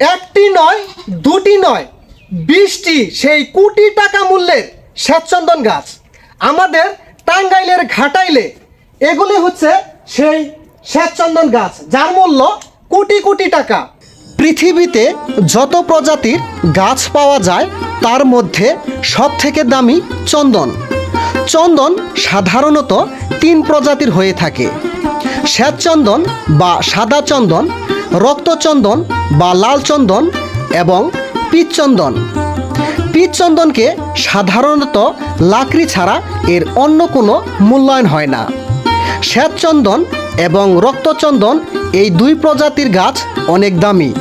একটি নয়, দুটি নয়, বিশটি সেই কোটি টাকা মূল্যের শ্বেতচন্দন গাছ। আমাদের টাঙ্গাইলের ঘাটাইলে এগুলি হচ্ছে সেই শ্বেতচন্দন গাছ, যার মূল্য কোটি কোটি টাকা। পৃথিবীতে যত প্রজাতির গাছ পাওয়া যায়, তার মধ্যে সবথেকে দামি চন্দন। চন্দন সাধারণত তিন প্রজাতির হয়ে থাকে। শ্বেতচন্দন বা সাদা চন্দন রক্তচন্দন বা লাল চন্দন এবং পিতচন্দন পিতচন্দনকে সাধারণত লাকড়ি ছাড়া এর অন্য কোনো মূল্যায়ন হয় না। শ্বেতচন্দন এবং রক্তচন্দন এই দুই প্রজাতির গাছ অনেক দামি।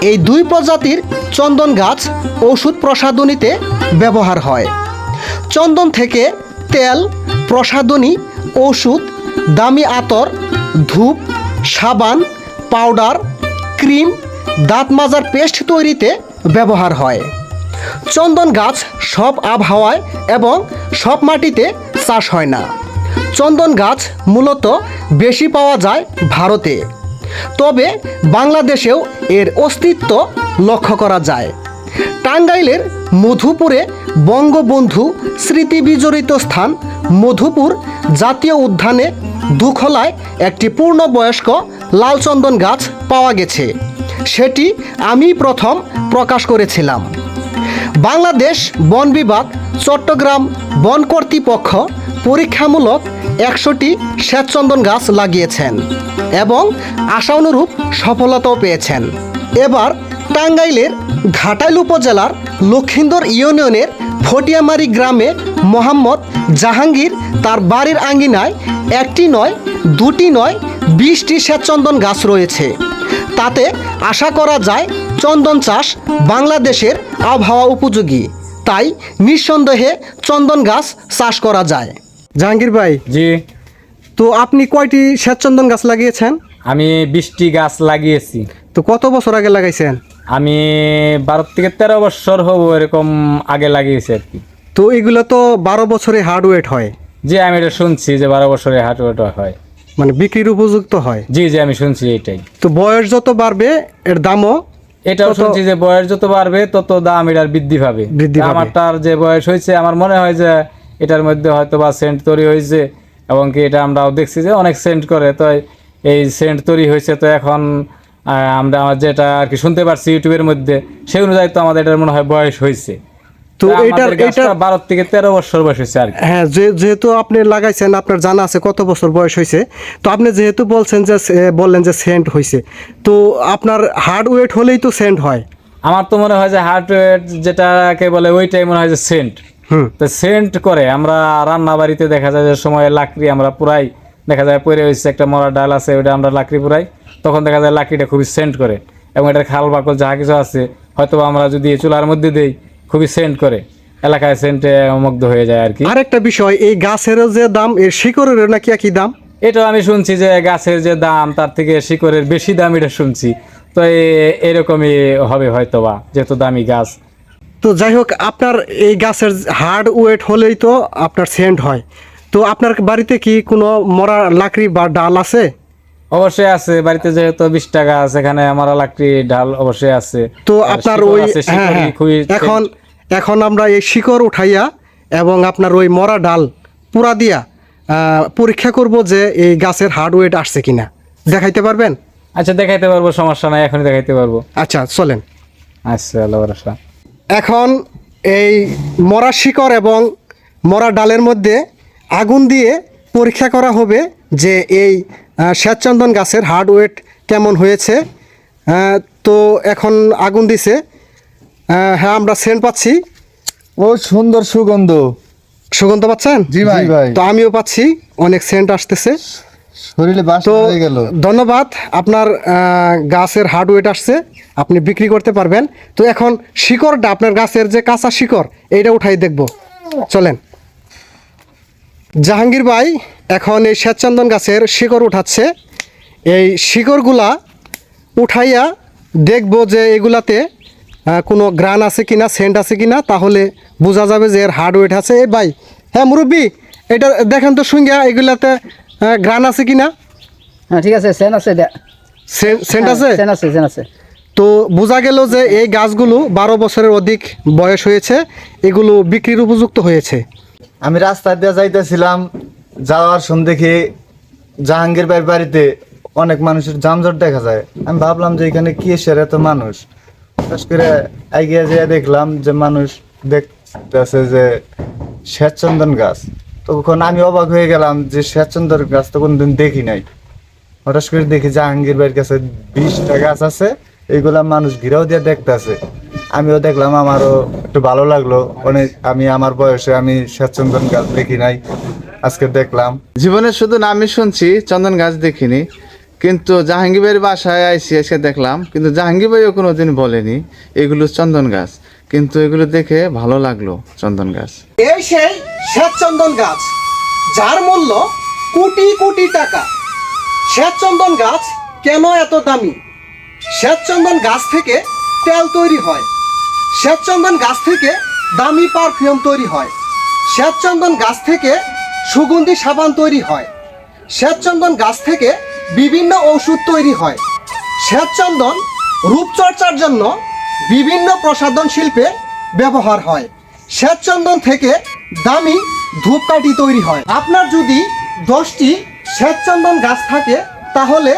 এই দুই প্রজাতির চন্দন গাছ ওষুধ প্রসাধনীতে ব্যবহার হয়। চন্দন থেকে তেল, প্রসাধনী ওষুধ দামি আতর, ধূপ, সাবান পাউডার ক্রিম দাঁত মাজার পেস্ট তৈরিতে ব্যবহার হয়। চন্দন গাছ সব আবহাওয়ায় এবং সব মাটিতে চাষ হয় না। চন্দন গাছ মূলত বেশি পাওয়া যায় ভারতে। তবে বাংলাদেশেও এর অস্তিত্ব লক্ষ্য করা যায়। টাঙ্গাইলের মধুপুরে বঙ্গবন্ধু স্মৃতি বিজড়িত স্থান মধুপুর জাতীয় উদ্যানে দুখলায় একটি পূর্ণবয়স্ক লালচন্দন গাছ পাওয়া গেছে। সেটি আমি প্রথম প্রকাশ করেছিলাম। বাংলাদেশ বন বিভাগ চট্টগ্রাম বন কর্তৃপক্ষ পরীক্ষামূলক একশোটি শ্বেতচন্দন গাছ লাগিয়েছেন এবং আশানুরূপ সফলতাও পেয়েছেন। এবার টাঙ্গাইলের ঘাটাইল উপজেলার লক্ষিন্দর ইউনিয়নের ফটিয়ামারি গ্রামে মোহাম্মদ জাহাঙ্গীর তার বাড়ির আঙ্গিনায় একটি নয় দুটি নয় বিশটি শ্বেতচন্দন গাছ রয়েছে। তাতে আশা করা যায় চন্দন চাষ বাংলাদেশের আবহাওয়া উপযোগী। তাই নিঃসন্দেহে চন্দন গাছ চাষ করা যায়। জাহাঙ্গীর ভাই জি। তো আপনি কয়টি শ্বেতচন্দন গাছ লাগিয়েছেন? আমি বিশটি গাছ লাগিয়েছি। তো কত বছর আগে লাগাইছেন? আমি বারো থেকে তেরো বছর হব এরকম আগে লাগিয়েছি আর কি। তো এগুলো তো বারো বছরে হার্ড ওয়েট হয়। জি আমি এটা শুনছি যে বারো বছরে হাট ওটা হয়। মানে বিক্রির উপযুক্ত হয়। জি জি আমি শুনছি এটাই। তো বয়স যত বাড়বে এর দামও এটাও শুনছি যে বয়স যত বাড়বে তত দাম এটার বৃদ্ধি পাবে। বৃদ্ধি। আমারটার যে বয়স হয়েছে আমার মনে হয় যে এটার মধ্যে হয়তো বা সেন্ট তৈরি হয়েছে এবং কি এটা আমরাও দেখছি যে অনেক সেন্ট করে। তো এই সেন্ট তৈরি হয়েছে তো এখন আমরা যেটা আর কি শুনতে পারছি ইউটিউবের মধ্যে সেই অনুযায়ী তো আমাদের এটার মনে হয় বয়স হয়েছে। তো এইটার এইটার বারো থেকে তেরো বছর বয়স হয়েছে আর হ্যাঁ যে- যেহেতু আপনি লাগাইছেন আপনার জানা আছে কত বছর বয়স হয়েছে। তো আপনি যেহেতু বলছেন যে বললেন যে সেন্ট হয়েছে তো আপনার হার্ড ওয়েট হলেই তো সেন্ট হয়। আমার তো মনে হয় যে হার্ট রেট যেটাকে বলে ওইটাই মনে হয় যে সেন্ট। তো সেন্ট করে আমরা রান্না বাড়িতে দেখা যায় যে সময় লাকড়ি আমরা পুরাই দেখা যায় পরে হয়েছে একটা মরা ডাল আছে ওইটা আমরা লাকড়ি পুরাই। তখন দেখা যায় লাকড়িটা খুবই সেন্ট করে এবং এটার খাল বাকল যাহা কিছু আছে হয়তো আমরা যদি চুলার মধ্যে দেই খুবই সেন্ট করে। এলাকায় সেন্টে মুগ্ধ হয়ে যায় আর কি আরেকটা বিষয় এই গাছেরও যে দাম এর শিকড়েরও নাকি একই দাম? এটা আমি শুনছি যে গাছের যে দাম তার থেকে শিকড়ের বেশি দাম এটা শুনছি। তো এরকমই হবে হয়তো বা যেহেতু দামি গাছ। তো যাই হোক আপনার এই গাছের হার্ড ওয়েট হলেই তো আপনার সেন্ট হয়। তো আপনার বাড়িতে কি কোনো মরা লাকড়ি বা ডাল আছে? অবশ্যই আছে বাড়িতে যেহেতু বিশ টাকা আছে এখানে আমার লাকড়ি ঢাল অবশ্যই আছে। তো আপনার ওই হ্যাঁ হ্যাঁ। এখন এখন আমরা এই শিকড় উঠাইয়া এবং আপনার ওই মরা ডাল পুরা দিয়া পরীক্ষা করব যে এই গাছের হার্ড ওয়েট আসছে কিনা। দেখাইতে পারবেন? আচ্ছা দেখাইতে পারব সমস্যা নাই এখনই দেখাইতে পারব। আচ্ছা চলেন। আচ্ছা আল্লাহ এখন এই মরা শিকড় এবং মরা ডালের মধ্যে আগুন দিয়ে পরীক্ষা করা হবে যে এই শ্বেতচন্দন গাছের হার্ড ওয়েট কেমন হয়েছে? তো এখন আগুন দিছে। হ্যাঁ আমরা সেন্ট পাচ্ছি। ও সুন্দর সুগন্ধ। সুগন্ধ পাচ্ছেন? জি ভাই। তো আমিও পাচ্ছি অনেক সেন্ট আসতেছে। শরীরে বাস তো হয়ে গেল। ধন্যবাদ আপনার গাছের হার্ড ওয়েট আসছে আপনি বিক্রি করতে পারবেন। তো এখন শিকড়টা আপনার গাছের যে কাঁচা শিকড় এইটা উঠাই দেখব। চলেন। জাহাঙ্গীর ভাই এখন এই শ্বেতচন্দন গাছের শিকড় উঠাচ্ছে। এই শিকড়গুলা উঠাইয়া দেখব যে এগুলাতে কোনো গ্রান আছে কিনা সেন্ট আছে কিনা তাহলে বোঝা যাবে যে এর হার্ড ওয়েট আছে। এ ভাই হ্যাঁ মুরব্বী এটা দেখেন তো শুনগা এগুলাতে গ্রান আছে কিনা? হ্যাঁ ঠিক আছে সেন আছে সেন্ট সেন্ট হ্যাঁ, আছে? সেন আছে সেন আছে। তো বোঝা গেল যে এই গাছগুলো বারো বছরের অধিক বয়স হয়েছে এগুলো বিক্রির উপযুক্ত হয়েছে। আমি রাস্তা দিয়ে যাইতেছিলাম, যাওয়ার সময় দেখি জাহাঙ্গীর ভাইয়ের বাড়িতে অনেক মানুষের জামজট দেখা যায়। আমি ভাবলাম যে এখানে কি এসের এত মানুষ? বিশেষ করে এগিয়ে যেয়ে দেখলাম যে মানুষ দেখতেছে যে শ্বেতচন্দন গাছ। তখন আমি অবাক হয়ে গেলাম যে শ্বেতচন্দন গাছ তো কোনোদিন দেখি নাই। হঠাৎ করে দেখি জাহাঙ্গীর ভাইয়ের কাছে বিশটা গাছ আছে এইগুলা মানুষ ঘিরাও দিয়ে দেখতেছে। আমিও দেখলাম আমারও একটু ভালো লাগল। অনেক আমি আমার বয়সে আমি শ্বেতচন্দন গাছ দেখি নাই আজকে দেখলাম। জীবনে শুধু নামই শুনছি চন্দন গাছ দেখিনি। কিন্তু জাহাঙ্গীর ভাইয়ের বাসায় আইসি এসে দেখলাম। কিন্তু জাহাঙ্গীর ভাইও কোনোদিন বলেনি এগুলো চন্দন গাছ। কিন্তু এগুলো দেখে ভালো লাগল চন্দন গাছ। এই সেই শ্বেতচন্দন গাছ যার মূল্য কোটি কোটি টাকা। শ্বেতচন্দন গাছ কেন এত দামি? শ্বেতচন্দন গাছ থেকে তেল তৈরি হয়। শ্বেতচন্দন গাছ থেকে দামি পারফিউম তৈরি হয়। শ্বেতচন্দন গাছ থেকে সুগন্ধি সাবান তৈরি হয়। শ্বেতচন্দন গাছ থেকে বিভিন্ন ওষুধ তৈরি হয়। শ্বেতচন্দন রূপচর্চার জন্য বিভিন্ন প্রসাধন শিল্পে ব্যবহার হয়। শ্বেতচন্দন থেকে দামি ধূপকাঠি তৈরি হয়। আপনার যদি দশটি শ্বেতচন্দন গাছ থাকে, তাহলে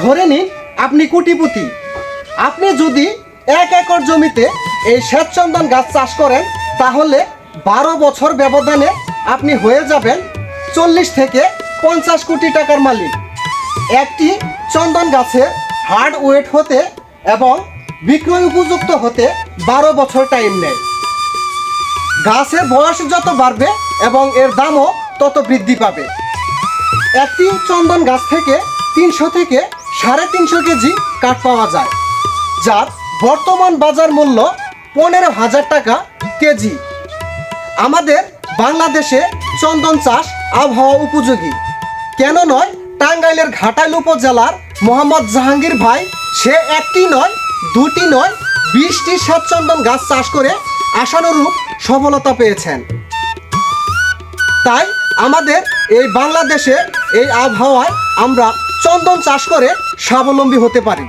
ধরে নিন আপনি কোটিপতি। আপনি যদি এক একর জমিতে এই শ্বেতচন্দন গাছ চাষ করেন, তাহলে বারো বছর ব্যবধানে আপনি হয়ে যাবেন চল্লিশ থেকে পঞ্চাশ কোটি টাকার মালিক। একটি চন্দন গাছের হার্ড ওয়েট হতে এবং বিক্রয় উপযুক্ত হতে বারো বছর টাইম নেয়। গাছের বয়স যত বাড়বে এবং এর দামও তত বৃদ্ধি পাবে। একটি চন্দন গাছ থেকে তিনশো থেকে সাড়ে তিনশো কেজি কাঠ পাওয়া যায়, যার বর্তমান বাজার মূল্য পনেরো হাজার টাকা কেজি। আমাদের বাংলাদেশে চন্দন চাষ আবহাওয়া উপযোগী। কেন নয়, টাঙ্গাইলের ঘাটাইল উপজেলার মোহাম্মদ জাহাঙ্গীর ভাই, সে একটি নয়, দুটি নয়, বিশটি শ্বেতচন্দন গাছ চাষ করে আশানুরূপ সফলতা পেয়েছেন। তাই আমাদের এই বাংলাদেশে এই আবহাওয়ায় আমরা চন্দন চাষ করে স্বাবলম্বী হতে পারি।